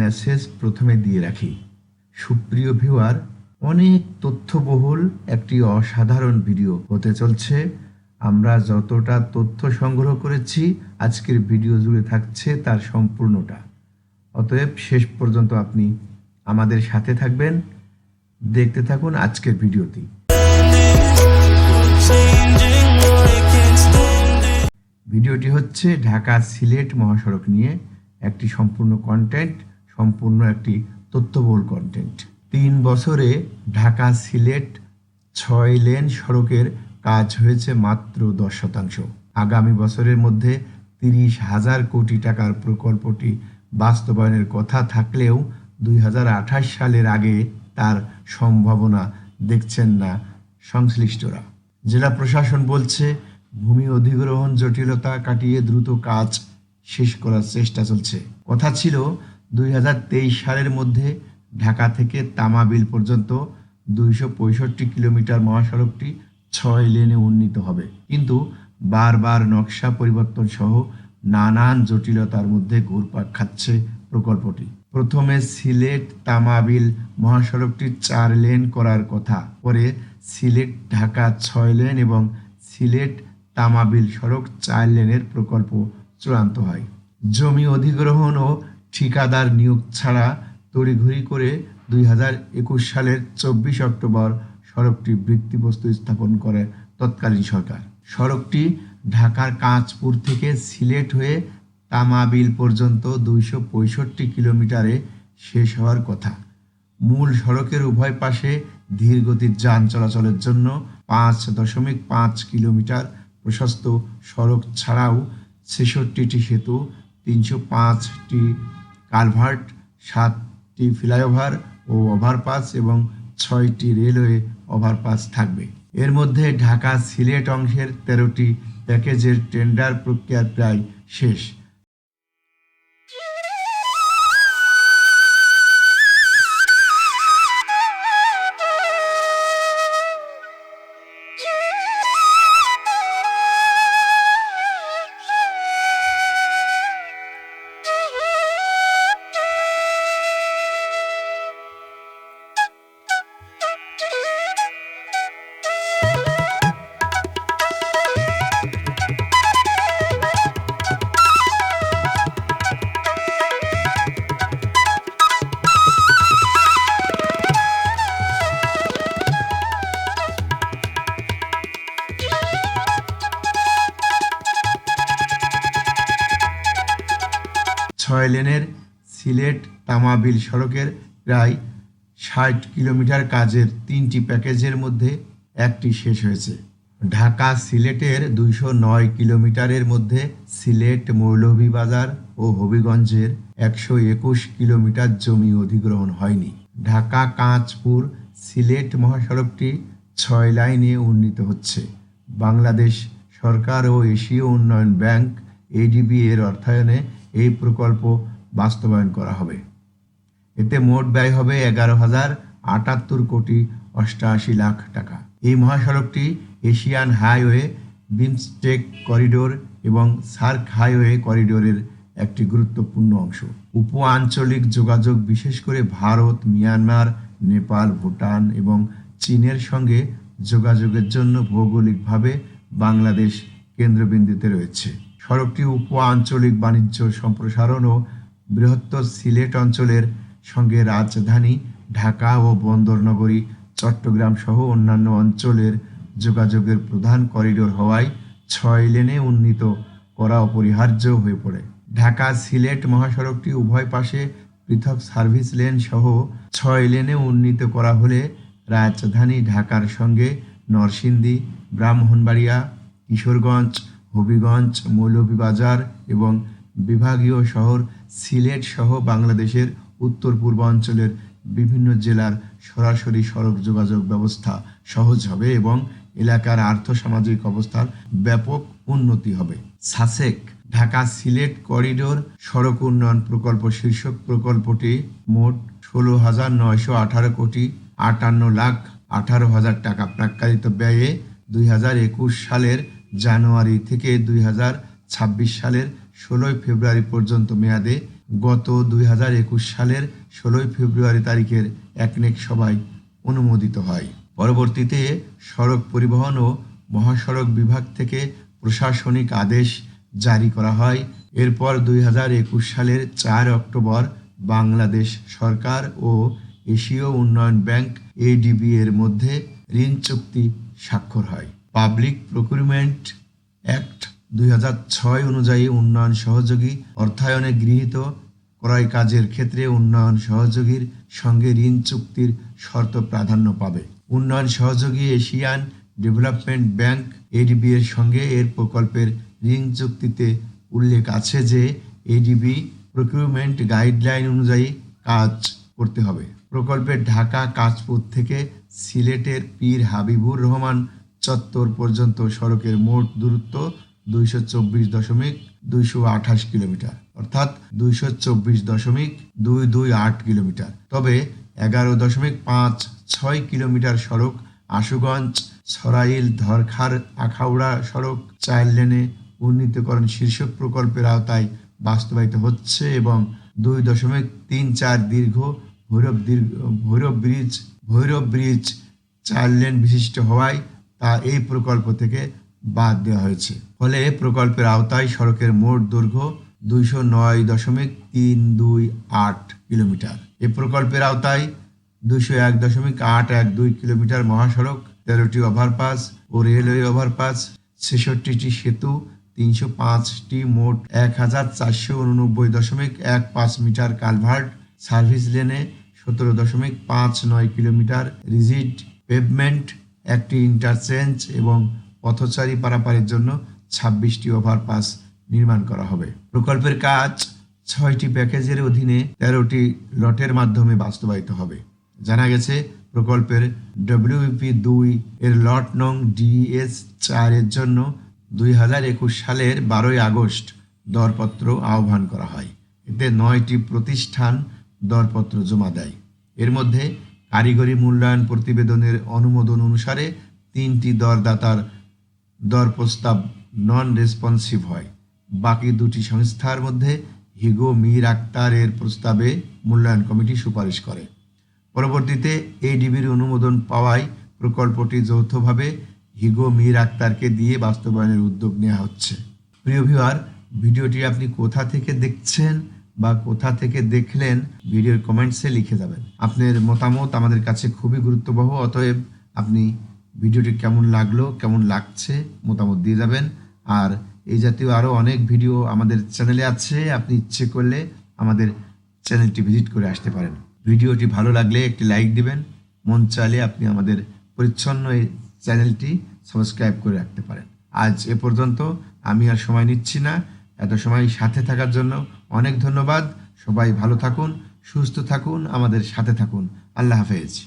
Message প্রথমে দিয়ে রাখি। সুপ্রিয় ভিউয়ার অনেক তথ্যবহুল একটি অসাধারণ ভিডিও হতে চলছে। আমরা যতটা তথ্য সংগ্রহ করেছি, আজকের ভিডিও জুড়ে থাকছে তার সম্পূর্ণটা। অতএব শেষ পর্যন্ত আপনি আমাদের সাথে থাকবেন। দেখতে থাকুন আজকের ভিডিওটি ভিডিওটি হচ্ছে ঢাকা সিলেট মহাসড়ক নিয়ে একটি সম্পূর্ণ কন্টেন্ট সম্পূর্ণ একটি তথ্যবহুল কন্টেন্ট তিন বছরে ঢাকা সিলেট ছয় লেন সড়কের কাজ হয়েছে মাত্র দশ শতাংশ। আগামী বছরের মধ্যে তিরিশ হাজার কোটি টাকার প্রকল্পটি বাস্তবায়নের কথা থাকলেও দুই হাজার আঠাশ সালের আগে তার সম্ভাবনা দেখছেন না সংশ্লিষ্টরা। জেলা প্রশাসন বলছে, ভূমি অধিগ্রহণ জটিলতা কাটিয়ে দ্রুত কাজ শেষ করার চেষ্টা চলছে। কথা ছিল দুই হাজার তেইশ সালের মধ্যে ঢাকা থেকে তামাবিল পর্যন্ত দুইশো পঁয়ষট্টি কিলোমিটার মহাসড়কটি ছয় লেনে উন্নীত হবে। কিন্তু বারবার নকশা পরিবর্তন সহ নানান জটিলতার মধ্যে ঘুরপাক খাচ্ছে প্রকল্পটি। প্রথমে সিলেট তামাবিল মহাসড়কটি চার লেন করার কথা, পরে সিলেট ঢাকা ছয় লেন এবং সিলেট তামাবিল সড়ক চার লেনের প্রকল্প চূড়ান্ত হয়। জমি অধিগ্রহণ ও ঠিকাদার নিয়োগ ছাড়া তড়িঘড়ি করে দুই হাজার একুশ সালের চব্বিশ অক্টোবর সড়কটি ভিত্তিপ্রস্তর স্থাপন করে তৎকালীন সরকার। সড়কটি ঢাকার কাঁচপুর থেকে সিলেট হয়ে তামাবিল পর্যন্ত দুইশো পঁয়ষট্টি কিলোমিটারে শেষ হওয়ার কথা। মূল সড়কের উভয় পাশে ধীরগতির যান চলাচলের জন্য পাঁচ দশমিক পাঁচ কিলোমিটার প্রশস্ত সড়ক ছাড়াও ছেষট্টিটি সেতু, তিনশো পাঁচটি কালভার্ট, সাতটি ফ্লাইওভার ও ওভারপাস এবং ছয়টি রেলওয়ে ওভারপাস থাকবে। এর মধ্যে ঢাকা সিলেট অংশের তেরোটি প্যাকেজের টেন্ডার প্রক্রিয়া প্রায় শেষ। ছয় লেনের সিলেট তামাবিল সড়কের প্রায় ষাট কিলোমিটার কাজের তিনটি প্যাকেজের মধ্যে একটি শেষ হয়েছে। ঢাকা সিলেটের দুইশো নয় কিলোমিটারের মধ্যে সিলেট মৌলভীবাজার ও হবিগঞ্জের একশো একুশ কিলোমিটার জমি অধিগ্রহণ হয়নি। ঢাকা, কাঁচপুর, সিলেট মহাসড়কটি ছয় লাইনে উন্নীত হচ্ছে। বাংলাদেশ সরকার ও এশীয় উন্নয়ন ব্যাংক, এডিবি এর অর্থায়নে এই প্রকল্প বাস্তবায়ন করা হবে। এতে মোট ব্যয় হবে এগারো হাজার আটাত্তর কোটি অষ্টআশি লাখ টাকা। এই মহাসড়কটি এশিয়ান হাইওয়ে, বিমস্টেক করিডোর এবং সার্ক হাইওয়ে করিডোরের একটি গুরুত্বপূর্ণ অংশ। উপ আঞ্চলিক যোগাযোগ বিশেষ করে ভারত, মিয়ানমার, নেপাল, ভুটান এবং চীনের সঙ্গে যোগাযোগের জন্য ভৌগোলিকভাবে বাংলাদেশ কেন্দ্রবিন্দুতে রয়েছে। সড়কটি উপ আঞ্চলিক বাণিজ্য সম্প্রসারণ ও বৃহত্তর সিলেট অঞ্চলের সঙ্গে রাজধানী, ঢাকা ও বন্দরনগরী, চট্টগ্রাম সহ অন্যান্য অঞ্চলের যোগাযোগের প্রধান করিডোর হওয়ায় ছয় লেনে উন্নীত করা অপরিহার্য হয়ে পড়ে। ঢাকা সিলেট মহাসড়কটি উভয় পাশে পৃথক সার্ভিস লেন সহ ছয় লেনে উন্নীত করা হলে রাজধানী ঢাকার সঙ্গে নরসিংদী, ব্রাহ্মণবাড়িয়া, কিশোরগঞ্জ হবিগঞ্জ মৌলভীবাজার এবং বিভাগীয় শহর সিলেট সহ বাংলাদেশের উত্তর পূর্বাঞ্চলের বিভিন্ন জেলার সরাসরি সড়ক যোগাযোগ ব্যবস্থা সহজ হবে এবং এলাকার আর্থসামাজিক অবস্থার ব্যাপক উন্নতি হবে। সাসেক, ঢাকা সিলেট করিডোর সড়ক উন্নয়ন প্রকল্প শীর্ষক প্রকল্পটি মোট ষোলো হাজার নয়শো আঠারো কোটি আটান্ন লাখ আঠারো হাজার টাকা প্রাক্কালিত ব্যয়ে দুই হাজার একুশ সালের জানুয়ারি থেকে দুই হাজার ছাব্বিশ সালের ষোলোই ফেব্রুয়ারি পর্যন্ত মেয়াদে গত দুই হাজার একুশ সালের ষোলোই ফেব্রুয়ারি তারিখের একনেক সভায় অনুমোদিত হয়। পরবর্তীতে সড়ক পরিবহন ও মহাসড়ক বিভাগ থেকে প্রশাসনিক আদেশ জারি করা হয়। এরপর দুই হাজার একুশ সালের চার অক্টোবর বাংলাদেশ সরকার ও এশীয় উন্নয়ন ব্যাংক এডিবি এর মধ্যে ঋণ চুক্তি স্বাক্ষর হয়। পাবলিক প্রকিউরমেন্ট অ্যাক্ট দুই ছয় অনুযায়ী উন্নয়ন সহযোগী অর্থায়নে গৃহীত ক্রয় কাজের ক্ষেত্রে উন্নয়ন সহযোগীর সঙ্গে ঋণ চুক্তির শর্ত প্রাধান্য পাবে। উন্নয়ন সহযোগী এশিয়ান ডেভেলপমেন্ট ব্যাংক এডিবি এর সঙ্গে এর প্রকল্পের ঋণ চুক্তিতে উল্লেখ আছে যে এডিবি প্রকিউরমেন্ট গাইডলাইন অনুযায়ী কাজ করতে হবে। প্রকল্পের ঢাকা কাজপুর থেকে সিলেটের পীর হাবিবুর রহমান চত্বর পর্যন্ত সড়কের মোট দূরত্ব দুইশো চব্বিশ দশমিক দুইশো আঠাশ কিলোমিটার, অর্থাৎ দুইশো চব্বিশ দশমিক দুই দুই আট কিলোমিটার। তবে এগারো দশমিক পাঁচ ছয় কিলোমিটার সড়ক আশুগঞ্জ সরাইল ধরখার, আখাউড়া সড়ক চার লেনে উন্নীতকরণ শীর্ষক প্রকল্পের আওতায় বাস্তবায়িত হচ্ছে এবং দুই দশমিক তিন চার দীর্ঘ ভৈরব দীর্ঘ ভৈরব ব্রিজ ভৈরব ব্রিজ চার লেন বিশিষ্ট হওয়ায় তা এই প্রকল্প থেকে বাদ দেওয়া হয়েছে। ফলে প্রকল্পের আওতায় সড়কের মোট দৈর্ঘ্য দুইশো নয় দশমিক তিন দুই আট কিলোমিটার। এই প্রকল্পের আওতায় দুইশো এক দশমিক আট এক দুই কিলোমিটার মহাসড়ক, তেরোটি ওভারপাস ও রেলওয়ে ওভারপাস, ছেষট্টিটি সেতু, তিনশো পাঁচটি মোট এক হাজার চারশো উননব্বই দশমিক এক পাঁচ মিটার কালভার্ট, সার্ভিস লেনে সতেরো দশমিক পাঁচ নয় কিলোমিটার রিজিড পেভমেন্ট একটি ইন্টারচেঞ্জ এবং পথচারী পারাপারের জন্য ছাব্বিশটি ওভারপাস নির্মাণ করা হবে। প্রকল্পের কাজ ছয়টি প্যাকেজের অধীনে তেরোটি লটের মাধ্যমে বাস্তবায়িত হবে। জানা গেছে, প্রকল্পের ডব্লিউপি দুই এর লট নং ডিএস চারের জন্য দুই হাজার একুশ সালের বারোই আগস্ট দরপত্র আহ্বান করা হয়। এতে নয়টি প্রতিষ্ঠান দরপত্র জমা দেয়। এর মধ্যে কারিগরি মূল্যায়ন প্রতিবেদনের অনুমোদন অনুসারে তিনটি দরদাতার দর প্রস্তাব নন রেসপন্সিভ হয়। বাকি দুটি সংস্থার মধ্যে হিগো মীর আক্তারের প্রস্তাবে মূল্যায়ন কমিটি সুপারিশ করে। পরবর্তীতে এডিবির অনুমোদন পাওয়ায় প্রকল্পটি যৌথভাবে হিগো মীর আক্তারকে দিয়ে বাস্তবায়নের উদ্যোগ নেওয়া হচ্ছে। প্রিয় ভিউয়ার, ভিডিওটি আপনি কোথা থেকে দেখছেন? বা কোথা থেকে দেখলেন, ভিডিওর কমেন্টসে লিখে যাবেন। আপনার মতামত আমাদের কাছে খুবই গুরুত্ববহ, অতএব আপনি ভিডিওটি কেমন লাগল, কেমন লাগছে মতামত দিয়ে যাবেন। আর এই জাতীয় আরও অনেক ভিডিও আমাদের চ্যানেলে আছে, আপনি ইচ্ছে করলে আমাদের চ্যানেলটি ভিজিট করে আসতে পারেন। ভিডিওটি ভালো লাগলে একটি লাইক দিবেন, মন চাইলে আপনি আমাদের পরিচ্ছন্ন এই চ্যানেলটি সাবস্ক্রাইব করে রাখতে পারেন। আজ এ পর্যন্ত, আমি আর সময় নিচ্ছি না। এত সময় সাথে থাকার জন্য অনেক ধন্যবাদ। সবাই ভালো থাকুন, সুস্থ থাকুন, আমাদের সাথে থাকুন। আল্লাহ হাফেজ।